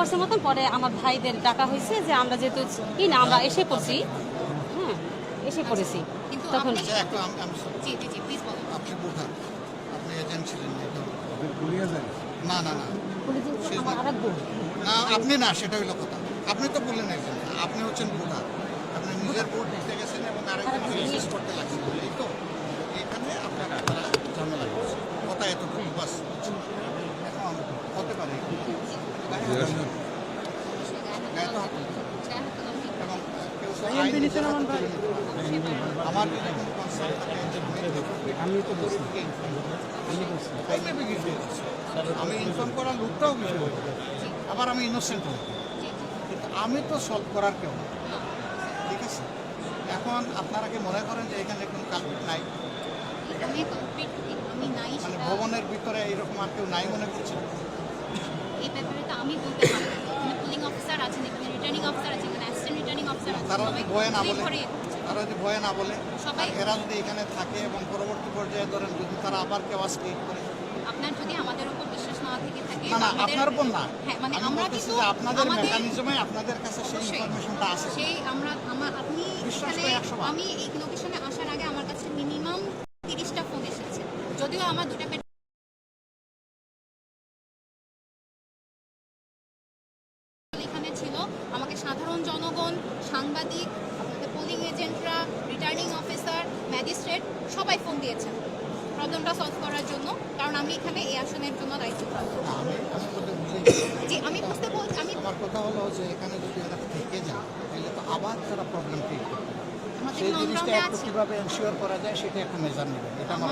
করছে মতন পরে আমার ভাইদের ডাকা হয়েছে যে আমরা যেহেতু কি না আমরা এসে পড়ছি। হ্যাঁ এসে পড়েছি। কিন্তু তখন না না না আপনি না সেটা হইল কথা। আপনি তো বললেন একজন। আপনি হচ্ছেন ভোটার আপনি নিজের ভোট দিতে গেছেন এবং আরেকজন করতে লাগছেন এই তো এখানে আপনার একটা ঝামেলা করছে কথা এতটুকু বাস। এখন হতে পারে গায়ে হাত দিন। গায়ে তো হাত দিন। এবং পারে। আমার আমি ইনফর্ম আমি ইনফর্ম করার লোকটাও বিষয় আবার আমি ইনোসেন্ট হই কিন্তু আমি তো সলভ করার কেউ। ঠিক আছে? এখন আপনারা কি মনে করেন যে এখানে কোনো কালপিট নাই? আমি নাই। মানে ভবনের ভিতরে এরকম আর কেউ নাই মনে করছেন? এই ব্যাপারে তো আমি বলতে। এখানে পুলিং অফিসার আছেন এখানে রিটার্নিং অফিসার আছে তারা যদি ভয়ে না বলে তারা যদি ভয়ে না বলে এরা যদি এখানে থাকে এবং পরবর্তী পর্যায়ে ধরেন যদি তারা আবার কেউ ক্রিয়েট করে। আপনার যদি আমাদের উপর বিশ্বাস না থেকে থাকে না না আপনার উপর না। হ্যাঁ মানে আমরা কিন্তু আপনাদের মেকানিজমে আপনাদের কাছে সেই ইনফরমেশনটা আছে। সেই আমরা আমার আপনি। আমি এই লোকেশনে আসার আগে আমার কাছে মিনিমাম তিরিশটা ফোন এসেছে। যদিও আমার দুটো পেট এখানে ছিল আমাকে সাধারণ জনগণ সাংবাদিক আপনাদের পোলিং এজেন্টরা রিটার্নিং অফিসার ম্যাজিস্ট্রেট সবাই ফোন দিয়েছেন প্রবলেমটা সলভ করার জন্য কারণ আমি এখানে এই আসনের জন্য দায়িত্বপ্রাপ্ত না, আমি আমি বলতে বুঝি জি আমি বুঝতে বলছি আমি আমার কথা হলো যে এখানে যদি এরা থেকে যায় তাহলে তো আবার তারা প্রবলেম ক্রিয়েট করবে আমাদের সেই অন জিনিসটা গ্রাউন্ডে একটু আছি কীভাবে এনশিওর যায় একটা মেজার নেবেন এটা আমার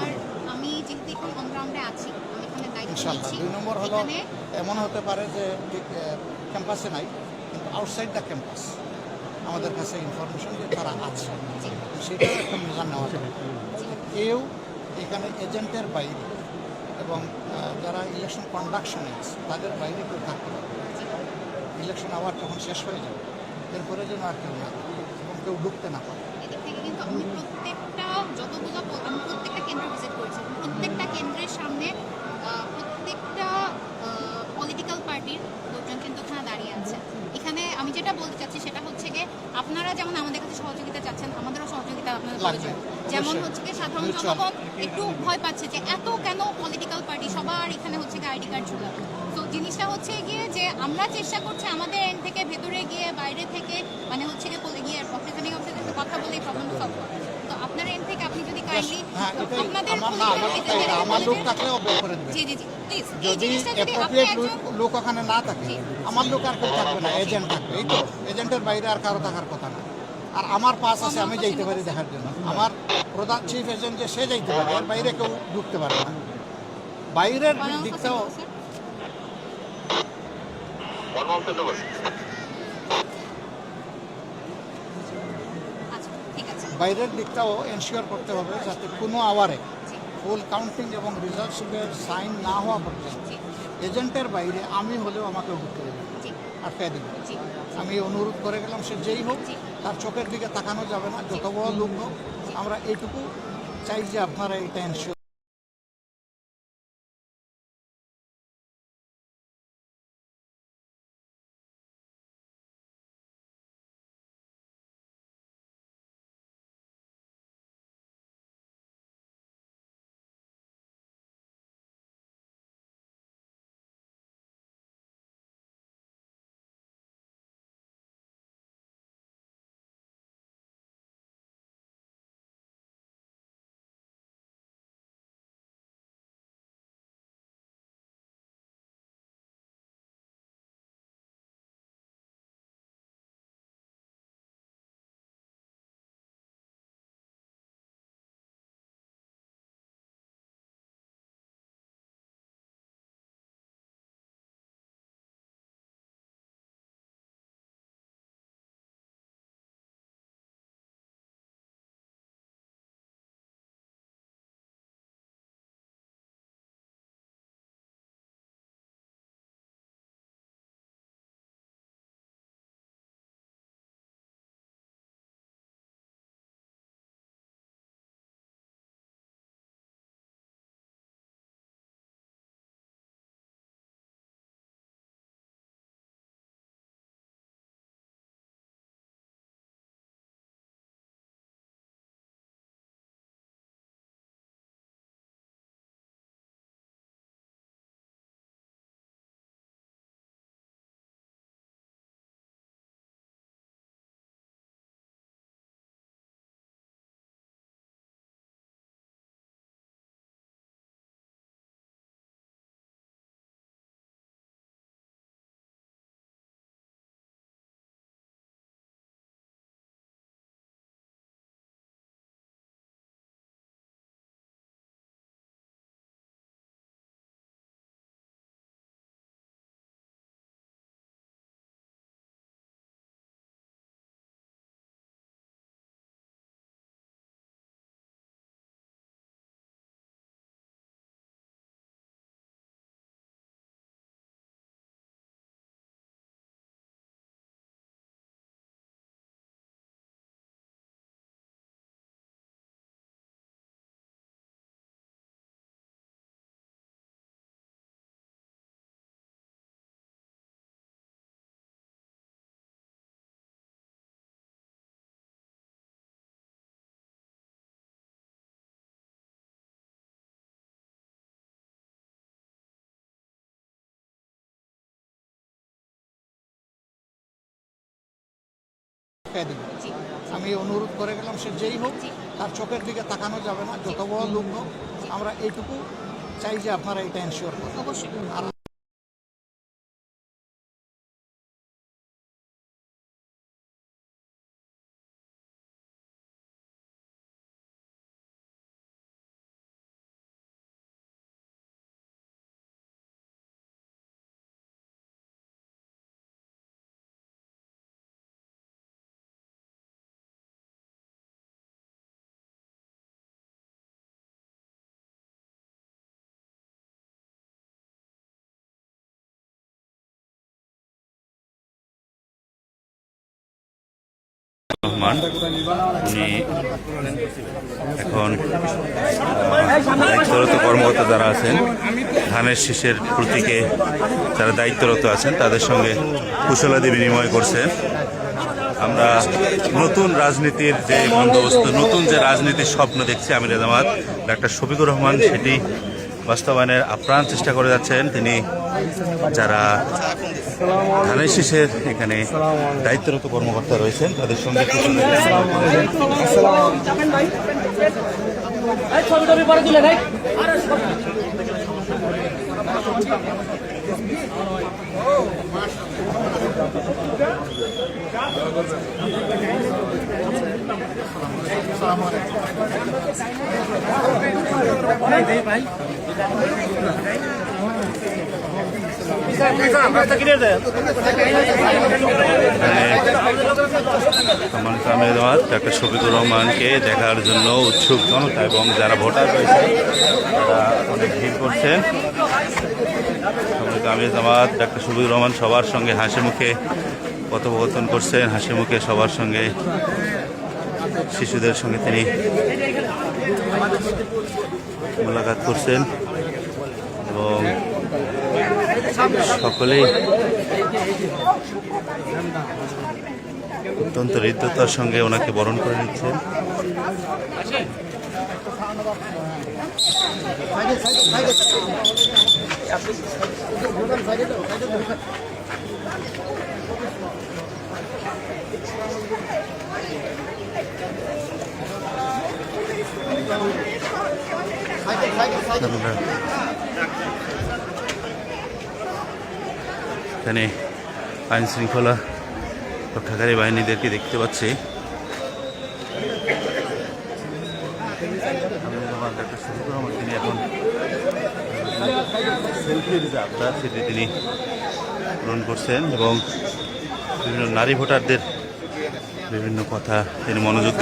আমি যেহেতু এখন অন আছি আমি ইনশাল্লাহ দুই নম্বর হলো এমন হতে পারে যে ক্যাম্পাসে নাই কিন্তু আউটসাইড দ্য ক্যাম্পাস আমাদের কাছে ইনফরমেশন যে তারা আছে। সেটা একটা মেজার নেওয়া যাবে কেউ এখানে এজেন্টের বাইরে এবং যারা ইলেকশন কন্ডাকশনে আছে তাদের বাইরে কেউ থাকতে পারে জি। ইলেকশন আবার যখন শেষ হয়ে যাবে এরপরে যেন আর কেউ না এবং কেউ ঢুকতে না পারে এদিক থেকে কিন্তু আমি প্রত্যেকটা যতগুলো প- আমি প্রত্যেকটা কেন্দ্র ভিজিট করেছি প্রত্যেকটা কেন্দ্রের সামনে আহ, প্রত্যেকটা পলিটিক্যাল পার্টির লোকজন কিন্তু ওখানে দাঁড়িয়ে আছে এখানে আমি যেটা বলতে চাচ্ছি সেটা হচ্ছে গিয়ে আপনারা যেমন আমাদের কাছে সহযোগিতা চাচ্ছেন আমাদেরও সহযোগিতা আপনাদের। প্রয়োজন। যেমন হচ্ছে গিয়ে সাধারণ জনগণ একটু ভয় পাচ্ছে যে এত কেন পলিটিক্যাল পার্টি সবার এখানে হচ্ছে গিয়ে আইডি কার্ড ছিল তো জিনিসটা হচ্ছে গিয়ে যে আমরা চেষ্টা করছি আমাদের এন্ড থেকে ভেতরে গিয়ে বাইরে থেকে মানে হচ্ছে গিয়ে বলে গিয়ে রিপ্রেজেন্টিং অফিসের সাথে কথা বলে প্রবলেম সলভ করা। তো আপনার এন্ড থেকে আপনি যদি কাইন্ডলি হ্যাঁ আপনাদের আমার লোক দেবে। জি জি জি। যদি অ্যাপ্রোপ্রিয়েট লোক ওখানে না থাকে আমার লোক আর কেউ থাকবে না এজেন্ট থাকবে এই তো এজেন্টের বাইরে আর কারও থাকার কথা না। আর আমার পাস আছে আমি যাইতে পারি দেখার জন্য। আমার প্রধান চিফ এজেন্ট যে সে যাইতে পারে এর বাইরে কেউ ঢুকতে পারবে না। বাইরের দিকটাও? আচ্ছা বাইরের দিকটাও এনশিওর করতে হবে যাতে কোনো আওয়ারে ফুল কাউন্টিং এবং রিজার্ভ শিপের সাইন না হওয়া পর্যন্ত এজেন্টের বাইরে আমি হলেও আমাকে ঢুকতে দেবে। আটকায় আটকে দেবে। আমি অনুরোধ করে গেলাম সে যেই হোক তার চোখের দিকে তাকানো যাবে না যত বড় লোক হোক আমরা এইটুকু চাই যে আপনারা এটা এনশিওর আটকায় দিবে আমি অনুরোধ করে গেলাম সে যেই হোক তার চোখের দিকে তাকানো যাবে না যত বড় লোক হোক আমরা এইটুকু চাই যে আপনারা এটা এনশিওর করেন। অবশ্যই। রহমান, উনি এখন দায়িত্বরত কর্মকর্তা যারা আছেন, ধানের শীষের প্রতীকে যারা দায়িত্বরত আছেন, তাদের সঙ্গে কুশলাদি বিনিময় করছেন। আমরা নতুন রাজনীতির যে বন্দোবস্ত, নতুন যে রাজনীতির স্বপ্ন দেখছি, আমির জামাত ডাক্তার শফিকুর রহমান, সেটি বাস্তবায়নের আপ্রাণ চেষ্টা করে যাচ্ছেন তিনি, যারা ধানের শীষের এখানে দায়িত্বরত কর্মকর্তা রয়েছেন, তাদের সঙ্গে সম্মানিত ডাক্তার শফিকুর রহমানকে দেখার জন্য উৎসুক জনতা এবং যারা ভোটার রয়েছে তারা অনেক ভিড় করছেন। সম্মানিত জামাত ডাক্তার শফিকুর রহমান সবার সঙ্গে হাসি মুখে কথোপকথন করছেন। হাসি মুখে সবার সঙ্গে শিশুদের সঙ্গে তিনি মোলাকাত করছেন এবং সকলেই অত্যন্ত হৃদ্যতার সঙ্গে ওনাকে বরণ করে নিচ্ছেন। এখানে আইন শৃঙ্খলা রক্ষাকারী বাহিনীদেরকে দেখতে পাচ্ছি। তিনি এখন সেটি তিনি পূরণ করছেন এবং বিভিন্ন নারী ভোটারদের বিভিন্ন কথা তিনি মনোযোগ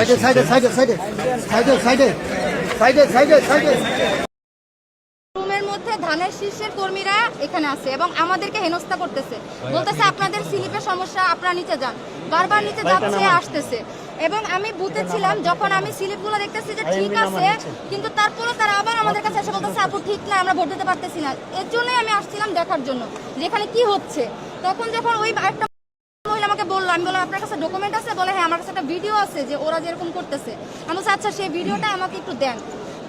রুমের মধ্যে ধানের শীর্ষের কর্মীরা এখানে আছে এবং আমাদেরকে হেনস্থা করতেছে। বলতেছে আপনাদের স্লিপের সমস্যা আপনারা নিচে যান। বারবার নিচে যাচ্ছে আসতেছে। এবং আমি বুথে ছিলাম যখন আমি স্লিপগুলো দেখতেছি যে ঠিক আছে কিন্তু তারপরে তারা আবার আমাদের কাছে এসে বলতেছে আপু ঠিক না আমরা ভোট দিতে পারতেছি না। এর জন্যই আমি আসছিলাম দেখার জন্য যেখানে কি হচ্ছে। তখন যখন ওই একটা বলল আমি বললাম আপনার কাছে ডকুমেন্ট আছে? বলে হ্যাঁ আমার কাছে একটা ভিডিও আছে যে ওরা যেরকম করতেছে। আমি বলছি আচ্ছা সেই ভিডিওটা আমাকে একটু দেন।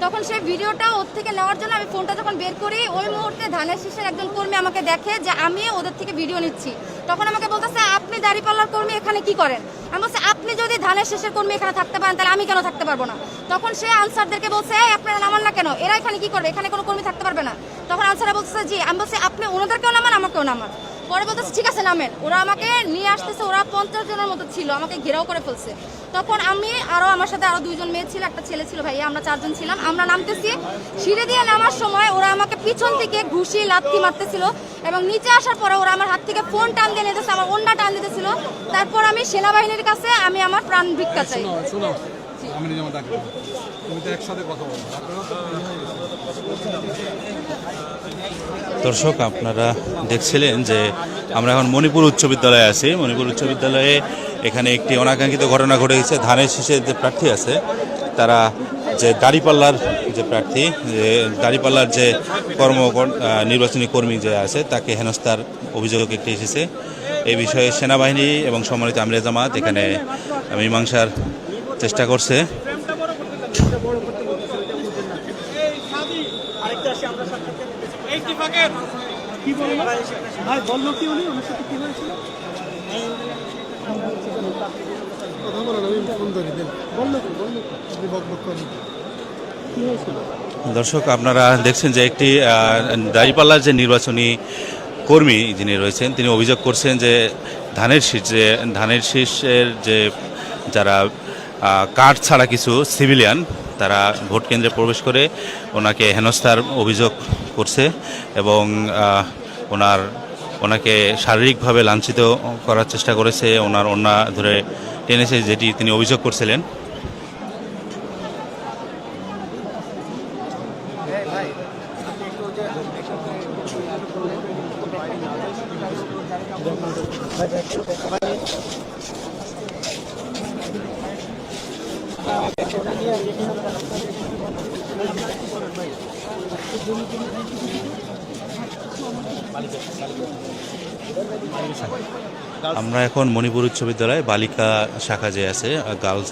তখন সেই ভিডিওটা ওর থেকে নেওয়ার জন্য আমি ফোনটা যখন বের করি ওই মুহূর্তে ধানের শীষের একজন কর্মী আমাকে দেখে যে আমি ওদের থেকে ভিডিও নিচ্ছি। তখন আমাকে বলতেছে আপনি দাঁড়িপাল্লার কর্মী এখানে কি করেন? আমি বলছি আপনি যদি ধানের শীষের কর্মী এখানে থাকতে পারেন তাহলে আমি কেন থাকতে পারব না? তখন সে আনসারদেরকে বলছে "এই, আপনারা নামান না কেন? এরা এখানে কি করবে? এখানে কোনো কর্মী থাকতে পারবে না? তখন আনসাররা বলতেছে জি। আমি বলছি আপনি ওনাদেরকেও নামান আমাকেও নামান। পরে বলতেছে ঠিক আছে নামেন। ওরা আমাকে নিয়ে আসতেছে ওরা পঞ্চাশ জনের মতো ছিল আমাকে ঘেরাও করে ফেলছে। তখন আমি আরও আমার সাথে আরও দুইজন মেয়ে ছিল একটা ছেলে ছিল ভাইয়া আমরা চারজন ছিলাম। আমরা নামতেছি সিঁড়ি দিয়ে নামার সময় ওরা আমাকে পিছন থেকে ঘুষি লাথি মারতেছিল এবং নিচে আসার পরে ওরা আমার হাত থেকে ফোন টান দিয়ে নিতেছে আমার অন্যা টান দিতেছিল। তারপর আমি সেনাবাহিনীর কাছে আমি আমার প্রাণ ভিক্ষা চাই। শোনো শোনো আমি নিজে ডাকবো। তুমি তো একসাথে কথা বলো। দর্শক, আপনারা দেখছিলেন যে আমরা এখন মণিপুর উচ্চ বিদ্যালয়ে আছি। মণিপুর উচ্চ বিদ্যালয়ে এখানে একটি অনাকাঙ্ক্ষিত ঘটনা ঘটে গেছে। ধানের শীষের যে প্রার্থী আছে, তারা যে দাড়িপাল্লার যে প্রার্থী, যে দাড়িপাল্লার যে কর্ম, নির্বাচনী কর্মী যে আছে, তাকে হেনস্থার অভিযোগ একটি এসেছে। এই বিষয়ে সেনাবাহিনী এবং সম্মানিত আমির জামাত এখানে মীমাংসার চেষ্টা করছে। কথা বলেন আমি ফোন ধরি দেন বলল তো বলল আপনি বক বক করেন। দর্শক আপনারা দেখছেন যে একটি আহ, দাঁড়িপাল্লার যে নির্বাচনী কর্মী যিনি রয়েছেন তিনি অভিযোগ করছেন যে ধানের শীষ যে ধানের শীষের যে যারা কাঠ ছাড়া কিছু সিভিলিয়ান তারা ভোট কেন্দ্রে প্রবেশ করে ওনাকে হেনস্থার অভিযোগ করছে এবং ওনার, ওনাকে শারীরিকভাবে লাঞ্ছিত করার চেষ্টা করেছে। ওনার ওনা ধরে টেনেছে, যেটি তিনি অভিযোগ করছিলেন। আমরা এখন মণিপুর উচ্চ বিদ্যালয় বালিকা শাখা যে আছে গার্লস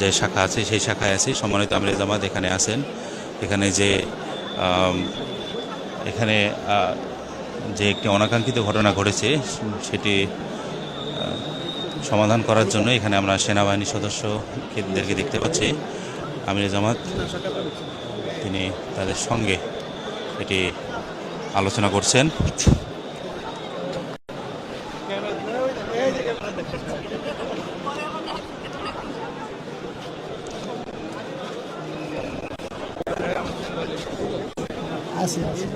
যে শাখা আছে, সেই শাখায় আছি। সম্মানিত আমির জামাত এখানে আছেন। এখানে যে এখানে যে একটি অনাকাঙ্ক্ষিত ঘটনা ঘটেছে, সেটি সমাধান করার জন্য এখানে আমরা সেনাবাহিনী সদস্যদেরকে দেখতে পাচ্ছি। আমির জামাত, তিনি তাদের সঙ্গে এটি আলোচনা করছেন। আছে। আছে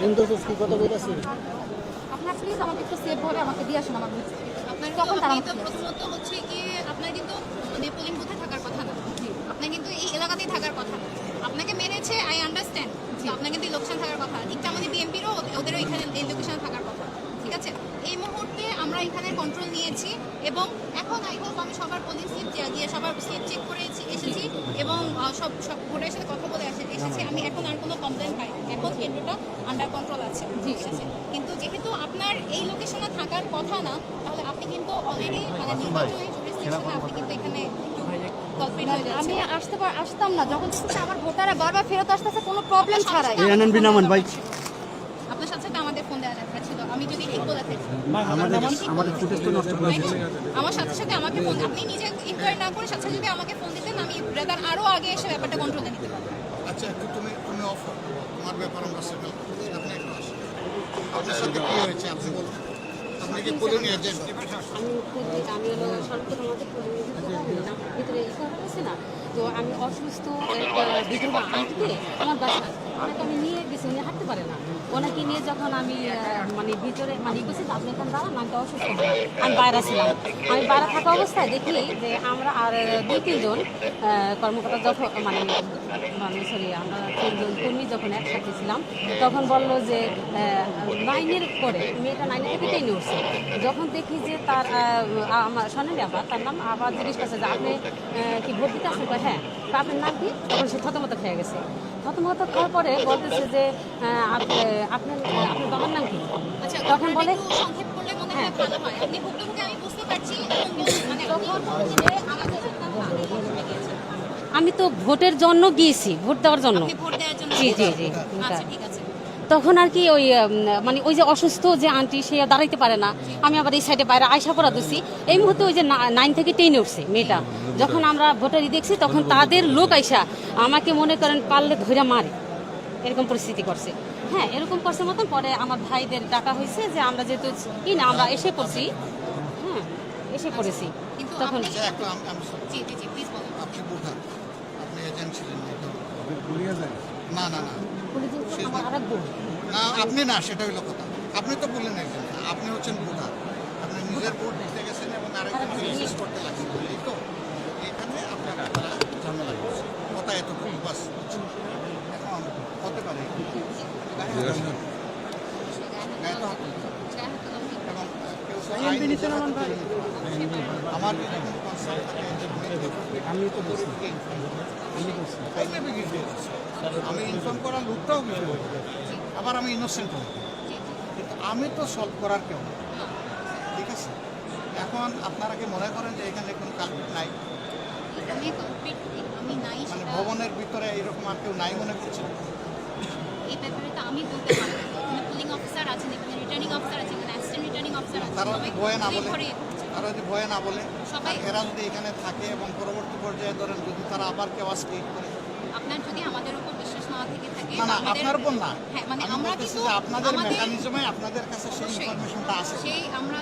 কিন্তু কি কথা বলতেছি? আপনার প্লিজ আমাকে একটু সেভ ভাবে আমাকে দিয়ে আসুন আমার আপনার তখন তারা হচ্ছে কি আপনার কিন্তু থাকার কথা না? আপনার কিন্তু এই এলাকাতেই থাকার কথা না। আপনাকে মেরেছে আই আন্ডারস্ট্যান্ড আপনার কিন্তু ইলেকশন থাকার কথা। ঠিকটা আমাদের বিএনপিরও ওদেরও এখানে এই লোকেশনে থাকার কথা। ঠিক আছে? এই মুহূর্তে আমরা এখানে কন্ট্রোল নিয়েছি এবং এখন আই হোপ আমি সবার পোলিং স্লিপ দিয়ে সবার স্লিপ চেক করে এসেছি এবং সব সব ভোটের সাথে কথা এসেছি আমি এখন আর কোনো কমপ্লেন পাই এখন কেন্দ্রটা আন্ডার কন্ট্রোল আছে। ঠিক আছে? কিন্তু যেহেতু আপনার এই লোকেশনে থাকার কথা না তাহলে আপনি কিন্তু অলরেডি মানে নির্বাচনী আপনি কিন্তু এখানে। আমি আসতে পার আসতাম না। যখন আমার ভোটাররা বারবার ফেরত আসতেছে কোনো প্রবলেম ছাড়াই। এই এনএনবি নামান ভাই। আপনার সাথে সাথে আমাদের ফোন দেওয়া দরকার ছিল। আমি যদি ঠিক বলে থাকি। আমাদের আমাদের ফুটেজ তো নষ্ট করে আমার সাথে সাথে আমাকে ফোন আপনি নিজে ইনকোয়ারি না করে সাথে সাথে যদি আমাকে ফোন দিতেন আমি ব্রাদার আরও আগে এসে ব্যাপারটা কন্ট্রোলে নিতে পারতাম। আচ্ছা একটু তুমি তুমি অফ। তোমার ব্যাপার আমরা সেটেল আপনি একটু আসেন আপনার সাথে কি হয়েছে, আপনি বলুন। আমি প্রত্যেক আমি হলো সর্বপ্রথম আমাদের ভিতরে ই করা না, তো আমি অসুস্থ বিধবা আন্টিকে আমার বাসা ওনাকে আমি নিয়ে গেছি, উনি হাঁটতে পারে না। ওনাকে নিয়ে যখন আমি মানে ভিতরে মানে করছি আপনি এখানে দাঁড়ান, আমি অসুস্থ আমি বাইরে ছিলাম। আমি বাইরে থাকা অবস্থায় দেখি যে আমরা আর দুই, তিনজন কর্মকর্তা যখন মানে মানে সরি আমরা তিনজন কর্মী যখন একসাথে ছিলাম, তখন বলল যে নাইনের পরে, মেয়েটা নাইনের থেকে টেনে উঠছে? যখন দেখি যে তার আমার স্বর্ণের আবার তার নাম আবার জিজ্ঞেস করছে যে, আপনি কি ভোট দিতে আসেন হ্যাঁ। আপনার নাম কি? তখন সে থতমত খেয়ে গেছে। থতমত খাওয়ার পরে বলতেছে যে আপনার আপনার বাবার নাম কি? আচ্ছা তখন তখন বলে মনে হয় আমি মানে। আমি তো ভোটের জন্য গিয়েছি ভোট দেওয়ার জন্য। আপনি ভোট দেওয়ার জন্য জি, জি, জি। তখন আর কি ওই মানে ওই যে অসুস্থ যে আন্টি সে দাঁড়াইতে পারে না। আমি আবার এই সাইডে বাইরে আয়সা পড়া দিছি। এই মুহূর্তে ওই যে নাইন থেকে টেনে উঠছে মেয়েটা। যখন আমরা ভোটারি দেখছি তখন তাদের লোক আইসা আমাকে মনে করেন পারলে ধরে মারে। এরকম পরিস্থিতি করছে। হ্যাঁ এরকম করছে মতন পরে আমার ভাইদের ডাকা হয়েছে যে আমরা যেহেতু কি না আমরা এসে পড়ছি। হ্যাঁ এসে পড়েছি। তখন আপনি- একটু আমি আমি sorry, G G G please বলুন। আপনি বুঝান আপনি এজেন্ট ছিলেন না না না। না আপনি না সেটা হইল কথা। আপনি তো বললেন একজন। আপনি হচ্ছেন বুধা আপনি নিজের ভোট দিতে গেছেন এবং আরেকজনকে রিসিভ করতে লাগছেন এই তো এখানে আপনার ঝামেলা করছে কথা এতটুকু বাস। এখন হতে পারে। এবং। আমার আমি তো inform করব। আমি ইনফর্ম করার লোকটাও কিছু বলব। আবার আমি ইনোসেন্ট হই কিন্তু আমি তো সলভ করার কেউ ঠিক আছে এখন আপনারা কি মনে করেন যে এখানে কোনো কালপিট নাই মানে ভবনের ভিতরে এরকম আর কেউ নাই মনে করছেন এই ব্যাপারে তো আমি বলতে পারব পুলিং অফিসার আছেন এখানে রিটার্নিং অফিসার আছেন এখানে অ্যাসিস্ট্যান্ট রিটার্নিং অফিসার আছেন তারা সবাই বয়ে না বলে? করছে। তারা যদি ভয়ে না বলে এরা যদি এখানে থাকে এবং পরবর্তী পর্যায়ে ধরেন যদি তারা আবার কেউ করে আপনার যদি আমাদের উপর বিশ্বাস থেকে থাকে। না না আপনার উপর না। হ্যাঁ মানে আমরা কিন্তু আপনাদের মেকানিজমে আপনাদের কাছে সেই ইনফরমেশনটা আছে। সেই আমরা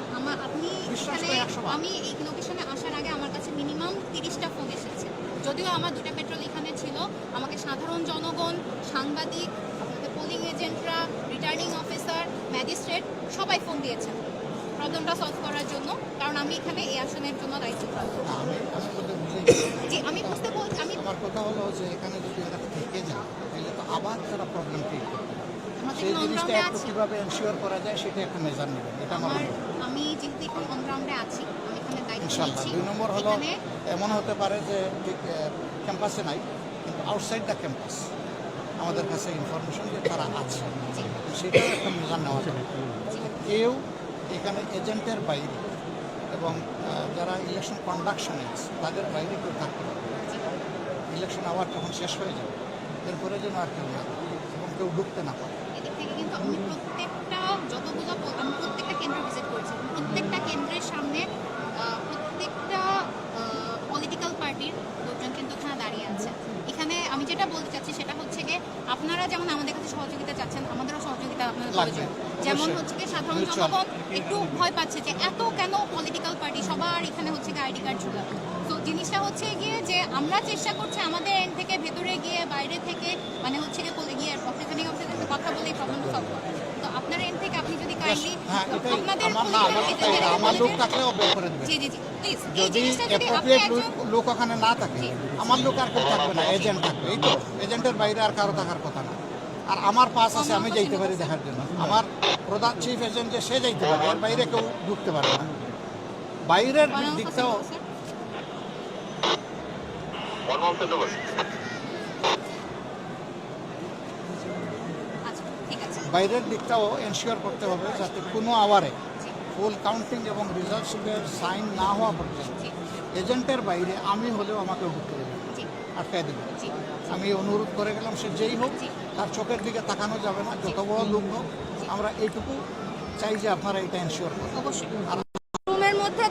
আপনি বিশ্বাস এখানে করি একশো বার। আমি এই লোকেশনে আসার আগে আমার কাছে মিনিমাম তিরিশটা ফোন এসেছে। যদিও আমার দুটা পেট্রোল এখানে ছিল। আমাকে সাধারণ জনগণ সাংবাদিক আপনাদের পোলিং এজেন্টরা রিটার্নিং অফিসার ম্যাজিস্ট্রেট সবাই ফোন দিয়েছেন প্রবলেমটা সলভ করার জন্য। কারণ আমি এখানে এই আসনের জন্য না, আমি জি বুঝতে বল আমি আমার কথা হলো যে এখানে যদি থেকে যায় আবার তারা প্রবলেম ক্রিয়েট আমরা সেই জিনিসটা একটু কীভাবে এনশিওর করা যায় সেটা একটা মেজার নেবেন এটা আমার আমি যেহেতু এখন আছি আমি এখানে দায়িত্ব ইনশাল্লাহ নিচ্ছি। দুই নম্বর হলো এমন হতে পারে যে ঠিক ক্যাম্পাসে নাই কিন্তু আউটসাইড দ্য ক্যাম্পাস আমাদের কাছে ইনফরমেশন যে তারা আছে। সেটাও একটা মেজার নেওয়া যাবে কেউ এখানে এজেন্টের বাইরে এবং যারা ইলেকশন কন্ডাকশনে আছে তাদের বাইরে কেউ থাকতে পারে ইলেকশন আবার যখন শেষ হয়ে যাবে এরপরে যেন আর কেউ না এবং কেউ ঢুকতে না পারে। এদিক থেকে কিন্তু আমি প্রত্যেকটা যতগুলো আমি প্রত্যেকটা কেন্দ্র ভিজিট করেছি প্রত্যেকটা কেন্দ্রের সামনে প্রত্যেকটা পলিটিক্যাল পার্টির লোকজন কিন্তু দাঁড়িয়ে আছে। এখানে আমি যেটা বলতে চাচ্ছি সেটা হচ্ছে গিয়ে আপনারা যেমন আমাদের কাছে সহযোগিতা চাচ্ছেন আমাদেরও সহযোগিতা আপনাদের প্রয়োজন। যেমন হচ্ছে গিয়ে সাধারণ. জনগণ একটু ভয় পাচ্ছে যে এত কেন পলিটিক্যাল পার্টি সবার এখানে হচ্ছে গিয়ে আইডি কার্ড ঝুলা জিনিসটা হচ্ছে গিয়ে যে আমরা চেষ্টা করছি আমাদের এন্ড থেকে ভেতরে গিয়ে বাইরে থেকে মানে হচ্ছে গিয়ে গিয়ে রিটার্নিং অফিসারের সাথে কথা বলে প্রবলেম সলভ করা। তো আপনার এন্ড থেকে আপনি যদি কাইন্ডলি হ্যাঁ আপনাদের আমার লোক থাকলেও বের করে দেবে। জি জি জি প্লিজ যদি অ্যাপ্রোপ্রিয়েট লোক ওখানে না থাকে আমার লোক আর কেউ থাকবে না এজেন্ট থাকবে এই তো এজেন্টের বাইরে আর কারও থাকার কথা না। আর আমার পাস আছে আমি যাইতে পারি দেখার জন্য। আমার প্রধান চিফ এজেন্ট যে সে যাইতে পারে এর বাইরে কেউ ঢুকতে পারবে না। বাইরের দিকটাও ঠিক বাইরের দিকটাও এনশিওর করতে হবে যাতে কোনো আওয়ারে ফুল কাউন্টিং এবং রেজাল্ট শিটের সাইন না হওয়া পর্যন্ত এজেন্টের বাইরে আমি হলেও আমাকে ঢুকতে দেবে আটকায় দেবে। আমি অনুরোধ করে গেলাম সে যেই হোক তার চোখের দিকে তাকানো যাবে না যত বড় লোক হোক আমরা এইটুকু চাই যে আপনারা এটা এনশিওর করুন। অবশ্যই।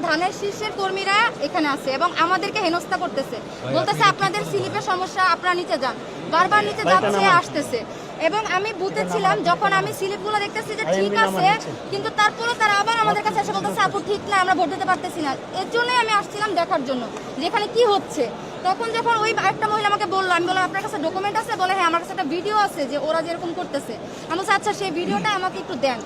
ধানের শীর্ষের কর্মীরা এখানে আছে এবং আমাদেরকে হেনস্থা করতেছে। বলতেছে আপনাদের স্লিপের সমস্যা আপনারা নিচে যান। বারবার নিচে যাচ্ছে আসতেছে। এবং আমি বুথে ছিলাম যখন আমি স্লিপগুলো দেখতেছি যে ঠিক আছে কিন্তু তারপরে তারা আবার আমাদের কাছে এসে বলতেছে আপু ঠিক না আমরা ভোট দিতে পারতেছি না। এর জন্যই আমি আসছিলাম দেখার জন্য যে এখানে কি হচ্ছে। তখন যখন ওই একটা মহিলা আমাকে বলল আমি বললাম আপনার কাছে ডকুমেন্ট আছে? বলে হ্যাঁ আমার কাছে একটা ভিডিও আছে যে ওরা যেরকম করতেছে। আমি বলছি আচ্ছা সেই ভিডিওটা আমাকে একটু দেন।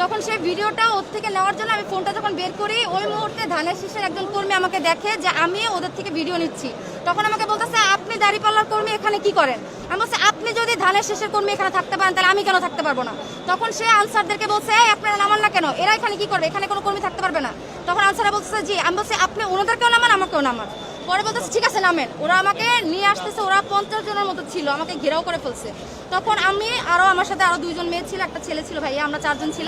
তখন সেই ভিডিওটা ওর থেকে নেওয়ার জন্য আমি ফোনটা যখন বের করি, ওই মুহূর্তে ধানের শীষের একজন কর্মী আমাকে দেখে যে আমি ওদের থেকে ভিডিও নিচ্ছি। তখন আমাকে বলতেছে, আপনি দাঁড়িপাল্লার কর্মী, এখানে কি করেন? আমি বলছি, আপনি যদি ধানের শীষের কর্মী এখানে থাকতে পারেন, তাহলে আমি কেন থাকতে পারব না? তখন সে আনসারদেরকে বলছে আপনারা নামান না কেন? এরা এখানে কি করবে? এখানে কোনো কর্মী থাকতে পারবে না? তখন আনসাররা বলছে জি। আমি বলছি, আপনি ওনাদেরকেও নামান, আমাকেও নামান। পরে বলতেছে, ঠিক আছে, নামেন। ওরা আমাকে নিয়ে আসতেছে, ওরা পঞ্চাশ জনের মতো ছিল, আমাকে ঘেরাও করে ফেলছে। তখন আমি আরও আমার সাথে আরও দুইজন মেয়ে ছিল, একটা ছেলে ছিল ভাইয়া, আমরা চারজন ছিলাম।